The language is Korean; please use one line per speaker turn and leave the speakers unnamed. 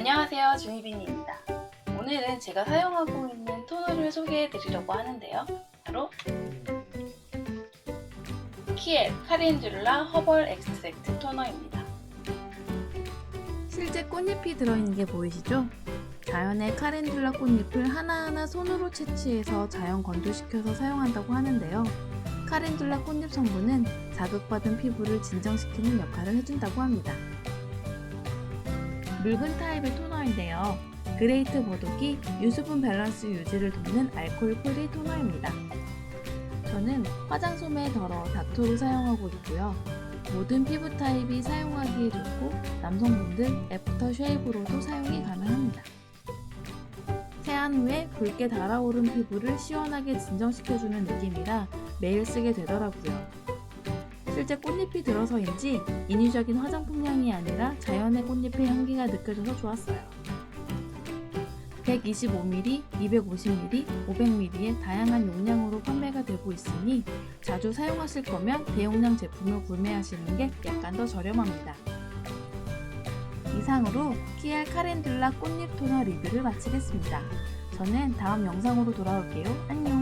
안녕하세요 주니빈입니다 오늘은 제가 사용하고 있는 토너를 소개해 드리려고 하는데요 바로 키엘 카렌듈라 허벌 엑스트랙트 토너입니다
실제 꽃잎이 들어있는 게 보이시죠? 자연의 카렌듈라 꽃잎을 하나하나 손으로 채취해서 자연 건조시켜서 사용한다고 하는데요. 카렌듈라 꽃잎 성분은 자극받은 피부를 진정시키는 역할을 해준다고 합니다. 묽은 타입의 토너인데요. 그레이트 버독이 유수분 밸런스 유지를 돕는 알코올 프리 토너입니다. 저는 화장솜에 덜어 닥토로 사용하고 있고요. 모든 피부 타입이 사용하기에 좋고 남성분들 애프터 쉐이브로도 사용이 가능합니다. 세안 후에 붉게 달아오른 피부를 시원하게 진정시켜주는 느낌이라 매일 쓰게 되더라고요. 실제 꽃잎이 들어서인지 인위적인 화장품 향이 아니라 자연의 꽃잎의 향기가 느껴져서 좋았어요. 125ml, 250ml, 500ml의 다양한 용량으로 판매가 되고 있으니 자주 사용하실 거면 대용량 제품을 구매하시는 게 약간 더 저렴합니다. 이상으로 키엘 카렌듈라 꽃잎 토너 리뷰를 마치겠습니다. 저는 다음 영상으로 돌아올게요. 안녕!